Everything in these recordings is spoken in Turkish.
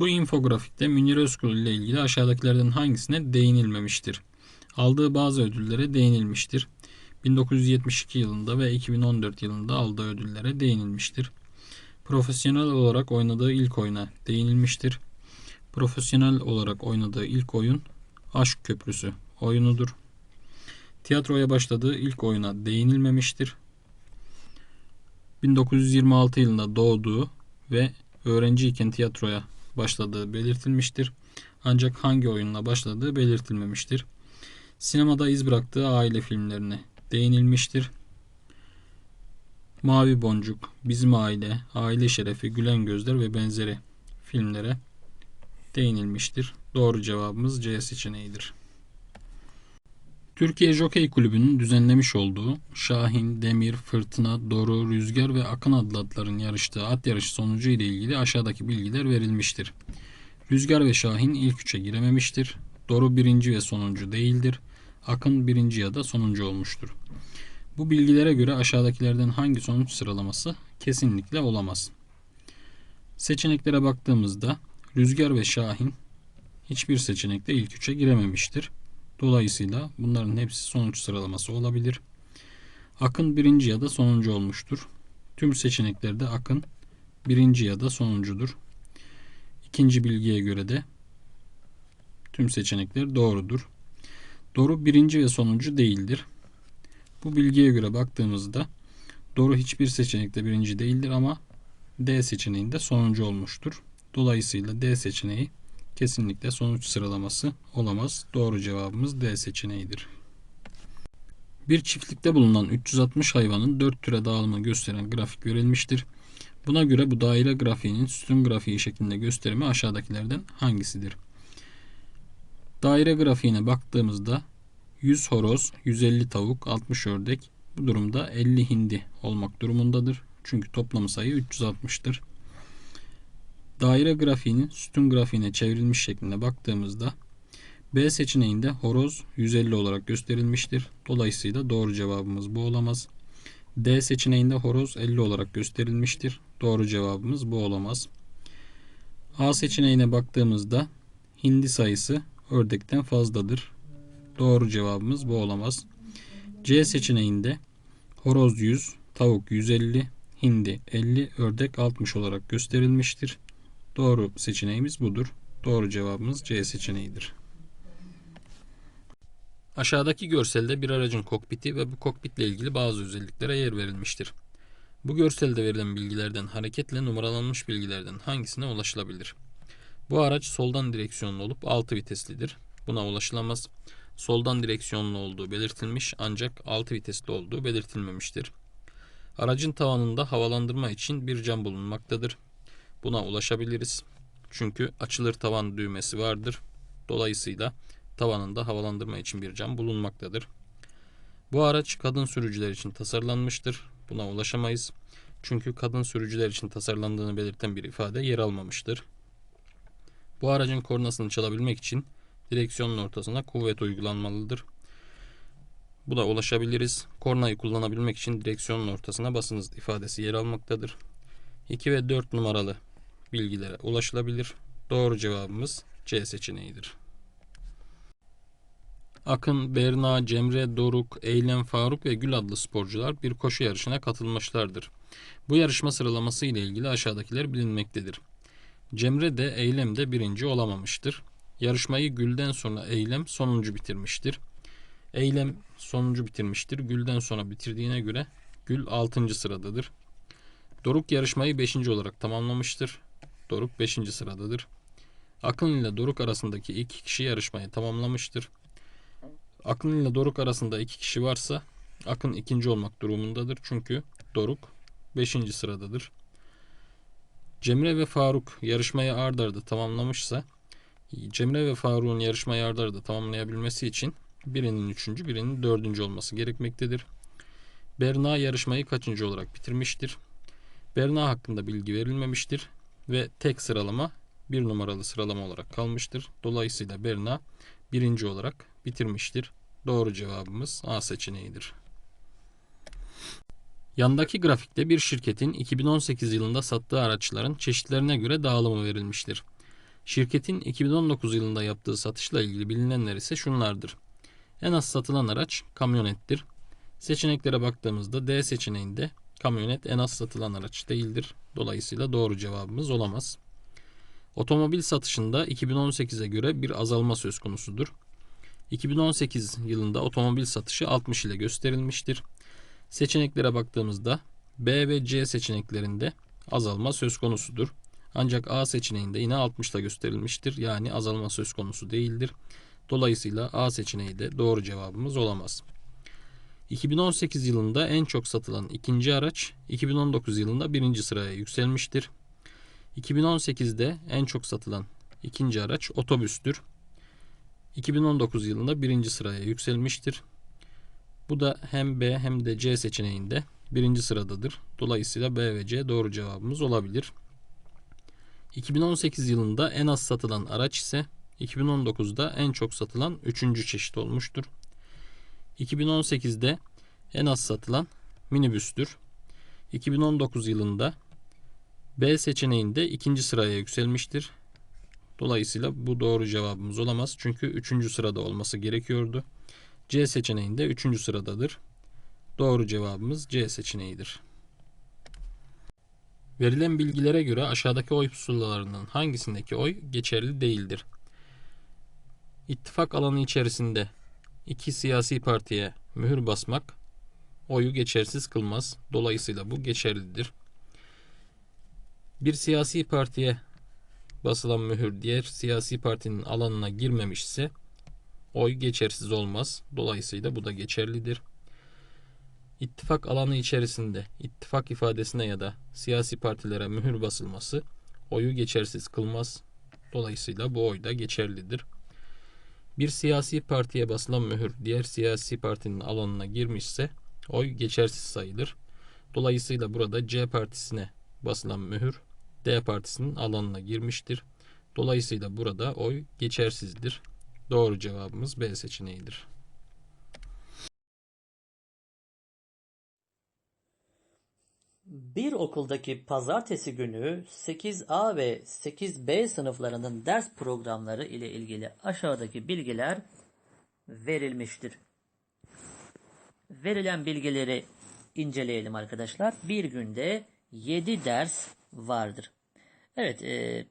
Bu infografikte Münir Özkul ile ilgili aşağıdakilerden hangisine değinilmemiştir? Aldığı bazı ödüllere değinilmiştir. 1972 yılında ve 2014 yılında aldığı ödüllere değinilmiştir. Profesyonel olarak oynadığı ilk oyuna değinilmiştir. Profesyonel olarak oynadığı ilk oyun Aşk Köprüsü oyunudur. Tiyatroya başladığı ilk oyuna değinilmemiştir. 1926 yılında doğduğu ve öğrenciyken tiyatroya başladığı belirtilmiştir. Ancak hangi oyunla başladığı belirtilmemiştir. Sinemada iz bıraktığı aile filmlerine değinilmiştir. Mavi Boncuk, Bizim Aile, Aile Şerefi, Gülen Gözler ve benzeri filmlere değinilmiştir. Doğru cevabımız C seçeneğidir. Türkiye Jokey Kulübü'nün düzenlemiş olduğu Şahin, Demir, Fırtına, Doru, Rüzgar ve Akın adlı atların yarıştığı at yarışı sonucu ile ilgili aşağıdaki bilgiler verilmiştir. Rüzgar ve Şahin ilk üçe girememiştir. Doru birinci ve sonuncu değildir. Akın birinci ya da sonuncu olmuştur. Bu bilgilere göre aşağıdakilerden hangi sonuç sıralaması kesinlikle olamaz. Seçeneklere baktığımızda Rüzgar ve Şahin hiçbir seçenekte ilk üçe girememiştir. Dolayısıyla bunların hepsi sonuç sıralaması olabilir. Akın birinci ya da sonuncu olmuştur. Tüm seçeneklerde Akın birinci ya da sonuncudur. İkinci bilgiye göre de tüm seçenekler doğrudur. Doğru birinci ve sonuncu değildir. Bu bilgiye göre baktığımızda doğru hiçbir seçenekte birinci değildir ama D seçeneğinde sonuncu olmuştur. Dolayısıyla D seçeneği kesinlikle sonuç sıralaması olamaz. Doğru cevabımız D seçeneğidir. Bir çiftlikte bulunan 360 hayvanın 4 türe dağılımını gösteren grafik verilmiştir. Buna göre bu daire grafiğinin sütun grafiği şeklinde gösterimi aşağıdakilerden hangisidir? Daire grafiğine baktığımızda 100 horoz, 150 tavuk, 60 ördek bu durumda 50 hindi olmak durumundadır. Çünkü toplam sayı 360'tır. Daire grafiğinin sütun grafiğine çevrilmiş şeklinde baktığımızda B seçeneğinde horoz 150 olarak gösterilmiştir. Dolayısıyla doğru cevabımız bu olamaz. D seçeneğinde horoz 50 olarak gösterilmiştir. Doğru cevabımız bu olamaz. A seçeneğine baktığımızda hindi sayısı ördekten fazladır. Doğru cevabımız bu olamaz. C seçeneğinde horoz 100, tavuk 150, hindi 50, ördek 60 olarak gösterilmiştir. Doğru seçeneğimiz budur. Doğru cevabımız C seçeneğidir. Aşağıdaki görselde bir aracın kokpiti ve bu kokpitle ilgili bazı özelliklere yer verilmiştir. Bu görselde verilen bilgilerden hareketle numaralanmış bilgilerden hangisine ulaşılabilir? Bu araç soldan direksiyonlu olup 6 viteslidir. Buna ulaşılamaz. Soldan direksiyonlu olduğu belirtilmiş ancak 6 vitesli olduğu belirtilmemiştir. Aracın tavanında havalandırma için bir cam bulunmaktadır. Buna ulaşabiliriz. Çünkü açılır tavan düğmesi vardır. Dolayısıyla tavanında havalandırma için bir cam bulunmaktadır. Bu araç kadın sürücüler için tasarlanmıştır. Buna ulaşamayız. Çünkü kadın sürücüler için tasarlandığını belirten bir ifade yer almamıştır. Bu aracın kornasını çalabilmek için direksiyonun ortasına kuvvet uygulanmalıdır. Buna ulaşabiliriz. Kornayı kullanabilmek için direksiyonun ortasına basınız ifadesi yer almaktadır. 2 ve 4 numaralı bilgilere ulaşılabilir. Doğru cevabımız C seçeneğidir. Akın, Berna, Cemre, Doruk, Eylem, Faruk ve Gül adlı sporcular bir koşu yarışına katılmışlardır. Bu yarışma sıralaması ile ilgili aşağıdakiler bilinmektedir. Cemre de Eylem de birinci olamamıştır. Yarışmayı Gül'den sonra Eylem sonuncu bitirmiştir. Eylem sonuncu bitirmiştir. Gül'den sonra bitirdiğine göre Gül 6. sıradadır. Doruk yarışmayı 5. olarak tamamlamıştır. Doruk 5. sıradadır. Akın ile Doruk arasındaki iki kişi yarışmayı tamamlamıştır. Akın ile Doruk arasında iki kişi varsa Akın ikinci olmak durumundadır. Çünkü Doruk 5. sıradadır. Cemre ve Faruk yarışmayı ard arda tamamlamışsa Cemre ve Faruk'un yarışmayı ard arda tamamlayabilmesi için birinin üçüncü, birinin dördüncü olması gerekmektedir. Berna yarışmayı kaçıncı olarak bitirmiştir? Berna hakkında bilgi verilmemiştir ve tek sıralama bir numaralı sıralama olarak kalmıştır. Dolayısıyla Berna birinci olarak bitirmiştir. Doğru cevabımız A seçeneğidir. Yandaki grafikte bir şirketin 2018 yılında sattığı araçların çeşitlerine göre dağılımı verilmiştir. Şirketin 2019 yılında yaptığı satışla ilgili bilinenler ise şunlardır. En az satılan araç kamyonettir. Seçeneklere baktığımızda D seçeneğinde kamyonet en az satılan araç değildir. Dolayısıyla doğru cevabımız olamaz. Otomobil satışında 2018'e göre bir azalma söz konusudur. 2018 yılında otomobil satışı 60 ile gösterilmiştir. Seçeneklere baktığımızda B ve C seçeneklerinde azalma söz konusudur. Ancak A seçeneğinde yine 60 ile gösterilmiştir. Yani azalma söz konusu değildir. Dolayısıyla A seçeneği de doğru cevabımız olamaz. 2018 yılında en çok satılan ikinci araç 2019 yılında birinci sıraya yükselmiştir. 2018'de en çok satılan ikinci araç otobüstür. 2019 yılında birinci sıraya yükselmiştir. Bu da hem B hem de C seçeneğinde birinci sıradadır. Dolayısıyla B ve C doğru cevabımız olabilir. 2018 yılında en az satılan araç ise 2019'da en çok satılan üçüncü çeşit olmuştur. 2018'de en az satılan minibüstür. 2019 yılında B seçeneğinde ikinci sıraya yükselmiştir. Dolayısıyla bu doğru cevabımız olamaz. Çünkü üçüncü sırada olması gerekiyordu. C seçeneğinde üçüncü sıradadır. Doğru cevabımız C seçeneğidir. Verilen bilgilere göre aşağıdaki oy pusulalarının hangisindeki oy geçerli değildir? İttifak alanı içerisinde iki siyasi partiye mühür basmak oyu geçersiz kılmaz. Dolayısıyla bu geçerlidir. Bir siyasi partiye basılan mühür diğer siyasi partinin alanına girmemişse oy geçersiz olmaz. Dolayısıyla bu da geçerlidir. İttifak alanı içerisinde ittifak ifadesine ya da siyasi partilere mühür basılması oyu geçersiz kılmaz. Dolayısıyla bu oy da geçerlidir. Bir siyasi partiye basılan mühür diğer siyasi partinin alanına girmişse oy geçersiz sayılır. Dolayısıyla burada C partisine basılan mühür D partisinin alanına girmiştir. Dolayısıyla burada oy geçersizdir. Doğru cevabımız B seçeneğidir. Bir okuldaki pazartesi günü 8A ve 8B sınıflarının ders programları ile ilgili aşağıdaki bilgiler verilmiştir. Verilen bilgileri inceleyelim arkadaşlar. Bir günde 7 ders vardır. Evet, e,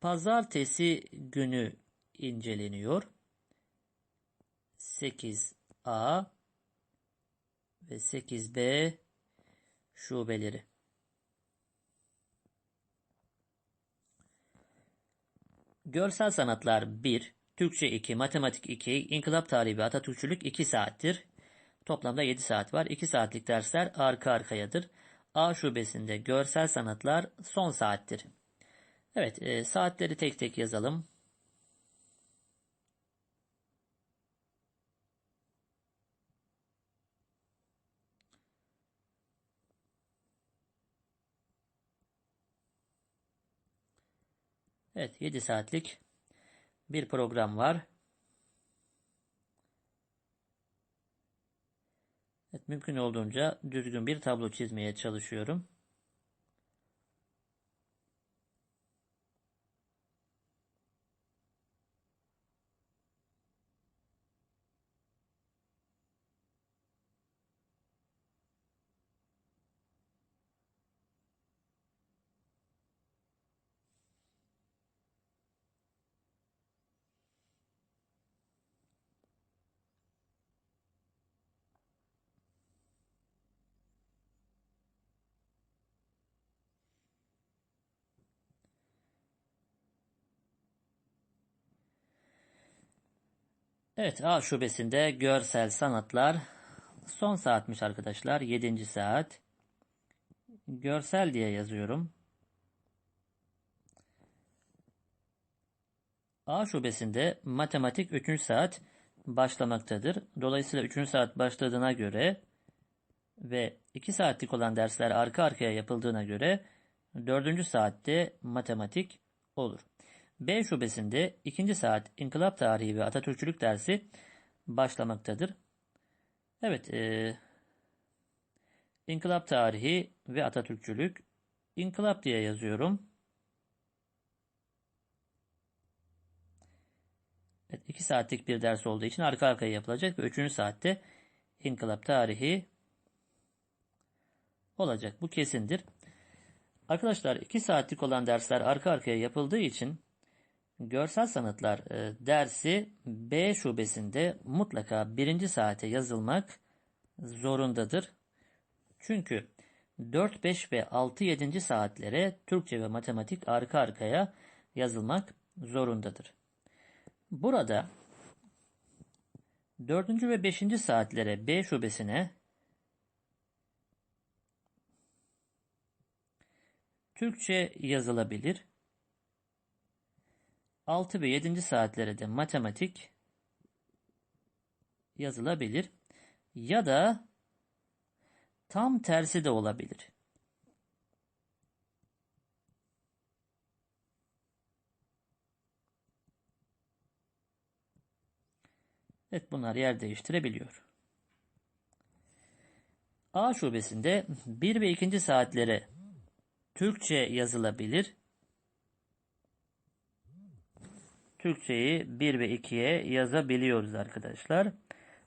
pazartesi günü inceleniyor. 8A ve 8B şubeleri. Görsel sanatlar 1, Türkçe 2, matematik 2, inkılap tarihi ve Atatürkçülük 2 saattir. Toplamda 7 saat var. 2 saatlik dersler arka arkayadır. A şubesinde görsel sanatlar son saattir. Evet, e, saatleri tek tek yazalım. Evet 7 saatlik bir program var. Evet, mümkün olduğunca düzgün bir tablo çizmeye çalışıyorum. Evet A şubesinde görsel sanatlar son saatmiş arkadaşlar. 7. saat. Görsel diye yazıyorum. A şubesinde matematik 3. saat başlamaktadır. Dolayısıyla 3. saat başladığına göre ve 2 saatlik olan dersler arka arkaya yapıldığına göre 4. saatte matematik olur. B şubesinde 2. saat İnkılap Tarihi ve Atatürkçülük dersi başlamaktadır. Evet, e, İnkılap Tarihi ve Atatürkçülük İnkılap diye yazıyorum. 2 saatlik bir ders olduğu için arka arkaya yapılacak ve 3. saatte inkılap tarihi olacak. Bu kesindir. Arkadaşlar 2 saatlik olan dersler arka arkaya yapıldığı için görsel sanatlar e, dersi B şubesinde mutlaka birinci saate yazılmak zorundadır. Çünkü 4, 5 ve 6, 7. saatlere Türkçe ve matematik arka arkaya yazılmak zorundadır. Burada 4. ve 5. saatlere B şubesine Türkçe yazılabilir. 6 ve 7. saatlere de matematik yazılabilir. Ya da tam tersi de olabilir. Evet bunlar yer değiştirebiliyor. A şubesinde 1 ve 2. saatlere Türkçe yazılabilir. Türkçeyi 1 ve 2'ye yazabiliyoruz arkadaşlar.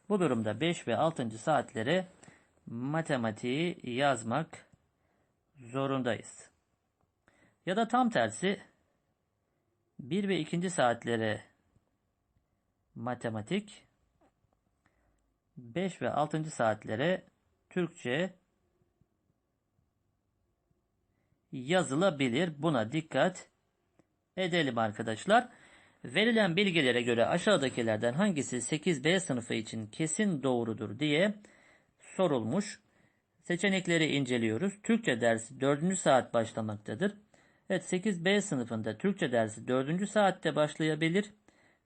Bu durumda 5 ve 6. saatlere matematiği yazmak zorundayız. Ya da tam tersi 1 ve 2. saatlere matematik 5 ve 6. saatlere Türkçe yazılabilir. Buna dikkat edelim arkadaşlar. Verilen bilgilere göre aşağıdakilerden hangisi 8B sınıfı için kesin doğrudur diye sorulmuş. Seçenekleri inceliyoruz. Türkçe dersi 4. saat başlamaktadır. Evet 8B sınıfında Türkçe dersi 4. saatte başlayabilir.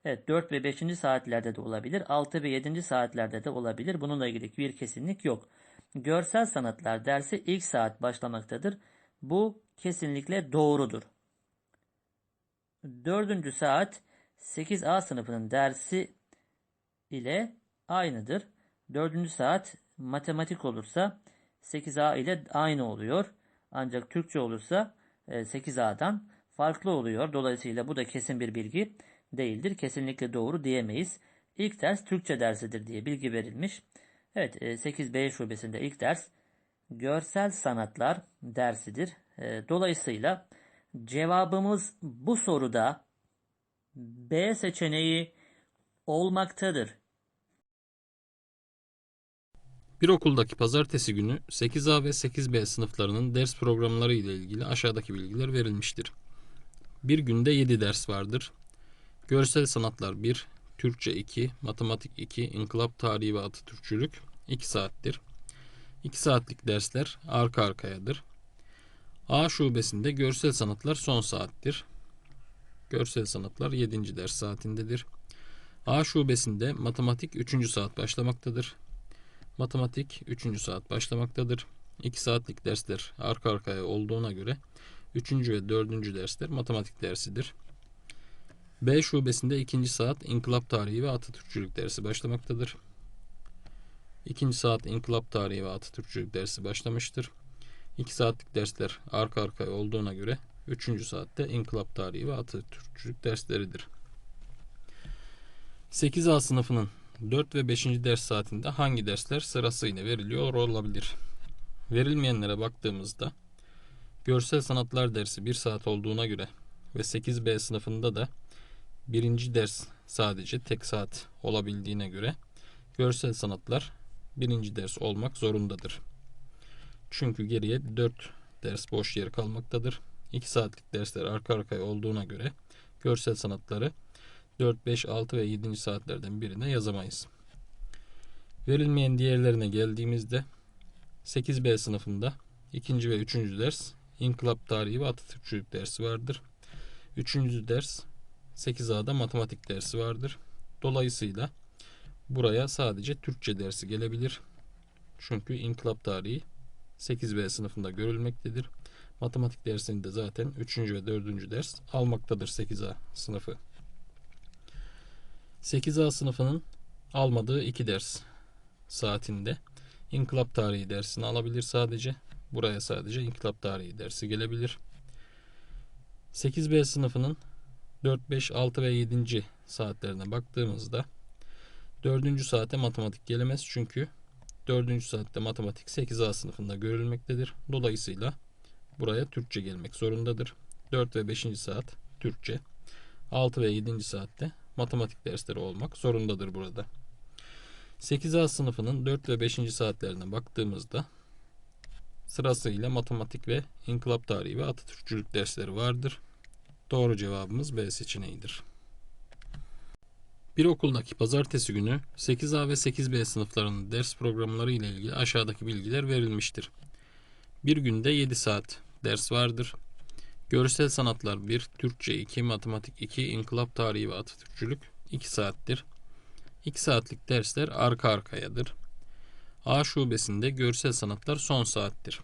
Evet 4 ve 5. saatlerde de olabilir. 6 ve 7. saatlerde de olabilir. Bununla ilgili bir kesinlik yok. Görsel sanatlar dersi ilk saat başlamaktadır. Bu kesinlikle doğrudur. 4. saat 8A sınıfının dersi ile aynıdır. 4. saat matematik olursa 8A ile aynı oluyor. Ancak Türkçe olursa 8A'dan farklı oluyor. Dolayısıyla bu da kesin bir bilgi değildir. Kesinlikle doğru diyemeyiz. İlk ders Türkçe dersidir diye bilgi verilmiş. Evet 8B şubesinde ilk ders görsel sanatlar dersidir. Dolayısıyla cevabımız bu soruda B seçeneği olmaktadır. Bir okuldaki pazartesi günü 8A ve 8B sınıflarının ders programları ile ilgili aşağıdaki bilgiler verilmiştir. Bir günde 7 ders vardır. Görsel sanatlar 1, Türkçe 2, matematik 2, inkılap tarihi ve Atatürkçülük 2 saattir. 2 saatlik dersler arka arkayadır. A şubesinde görsel sanatlar son saattir. Görsel sanatlar 7. ders saatindedir. A şubesinde matematik 3. saat başlamaktadır. Matematik 3. saat başlamaktadır. 2 saatlik dersler arka arkaya olduğuna göre 3. ve 4. dersler matematik dersidir. B şubesinde 2. saat inkılap tarihi ve Atatürkçülük dersi başlamaktadır. 2. saat inkılap tarihi ve Atatürkçülük dersi başlamıştır. 2 saatlik dersler arka arkaya olduğuna göre 3. saatte inkılap tarihi ve Atatürkçülük dersleridir. 8A sınıfının 4 ve 5. ders saatinde hangi dersler sırasıyla veriliyor olabilir? Verilmeyenlere baktığımızda görsel sanatlar dersi 1 saat olduğuna göre ve 8B sınıfında da birinci ders sadece tek saat olabildiğine göre görsel sanatlar birinci ders olmak zorundadır. Çünkü geriye 4 ders boş yer kalmaktadır. 2 saatlik dersler arka arkaya olduğuna göre görsel sanatları 4, 5, 6 ve 7. saatlerden birine yazamayız. Verilmeyen diğerlerine geldiğimizde 8B sınıfında 2. ve 3. ders İnkılap Tarihi ve Atatürkçülük dersi vardır. 3. ders 8A'da matematik dersi vardır. Dolayısıyla buraya sadece Türkçe dersi gelebilir. Çünkü İnkılap Tarihi 8B sınıfında görülmektedir. Matematik dersini de zaten 3. ve 4. ders almaktadır 8A sınıfı. 8A sınıfının almadığı 2 ders saatinde İnkılap Tarihi dersini alabilir sadece. Buraya sadece İnkılap Tarihi dersi gelebilir. 8B sınıfının 4, 5, 6 ve 7. saatlerine baktığımızda 4. saate matematik gelemez çünkü 4. saatte matematik 8A sınıfında görülmektedir. Dolayısıyla buraya Türkçe gelmek zorundadır. 4 ve 5. saat Türkçe. 6 ve 7. saatte matematik dersleri olmak zorundadır burada. 8A sınıfının 4 ve 5. saatlerine baktığımızda sırasıyla matematik ve inkılap tarihi ve Atatürkçülük dersleri vardır. Doğru cevabımız B seçeneğidir. Bir okuldaki pazartesi günü 8A ve 8B sınıflarının ders programları ile ilgili aşağıdaki bilgiler verilmiştir. Bir günde 7 saat ders vardır. Görsel sanatlar 1, Türkçe 2, matematik 2, inkılap tarihi ve Atatürkçülük 2 saattir. 2 saatlik dersler arka arkayadır. A şubesinde görsel sanatlar son saattir.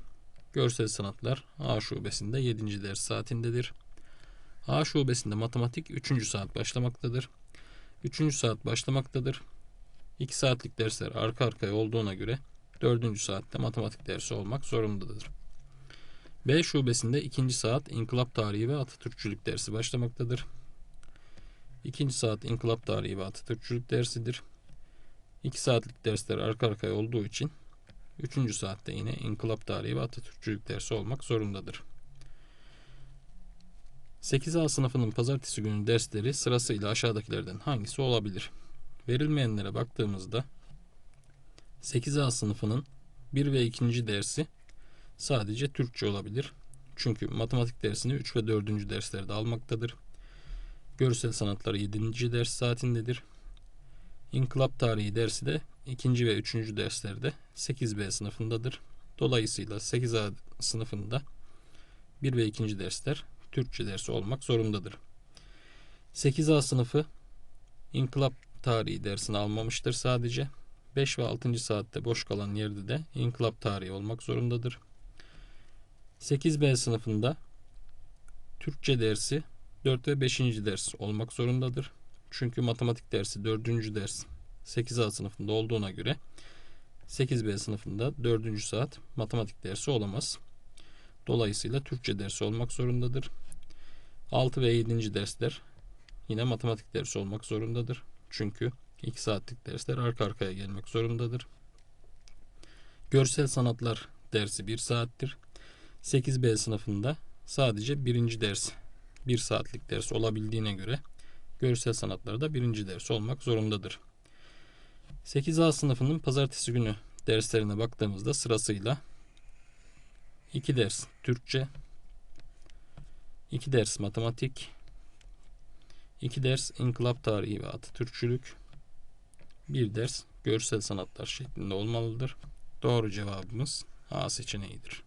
Görsel sanatlar A şubesinde 7. ders saatindedir. A şubesinde matematik 3. saat başlamaktadır. 3. saat başlamaktadır. 2 saatlik dersler arka arkaya olduğuna göre 4. saatte matematik dersi olmak zorundadır. B şubesinde 2. saat inkılap tarihi ve Atatürkçülük dersi başlamaktadır. 2. saat inkılap tarihi ve Atatürkçülük dersidir. 2 saatlik dersler arka arkaya olduğu için 3. saatte yine inkılap tarihi ve Atatürkçülük dersi olmak zorundadır. 8A sınıfının pazartesi günü dersleri sırasıyla aşağıdakilerden hangisi olabilir? Verilmeyenlere baktığımızda 8A sınıfının 1 ve 2. dersi sadece Türkçe olabilir. Çünkü matematik dersini 3 ve 4. derslerde almaktadır. Görsel sanatları 7. ders saatindedir. İnkılap tarihi dersi de 2. ve 3. derslerde 8B sınıfındadır. Dolayısıyla 8A sınıfında 1 ve 2. dersler Türkçe dersi olmak zorundadır. 8A sınıfı inkılap tarihi dersini almamıştır sadece. 5 ve 6. saatte boş kalan yerde de inkılap tarihi olmak zorundadır. 8B sınıfında Türkçe dersi 4 ve 5. ders olmak zorundadır. Çünkü matematik dersi 4. ders 8A sınıfında olduğuna göre 8B sınıfında 4. saat matematik dersi olamaz. Dolayısıyla Türkçe dersi olmak zorundadır. 6 ve 7. dersler yine matematik dersi olmak zorundadır. Çünkü 2 saatlik dersler arka arkaya gelmek zorundadır. Görsel sanatlar dersi 1 saattir. 8B sınıfında sadece birinci ders 1 saatlik ders olabildiğine göre görsel sanatlarda birinci ders olmak zorundadır. 8A sınıfının pazartesi günü derslerine baktığımızda sırasıyla 2 ders Türkçe, 2 ders matematik, 2 ders inkılap tarihi ve Atatürkçülük, 1 ders görsel sanatlar şeklinde olmalıdır. Doğru cevabımız A seçeneğidir.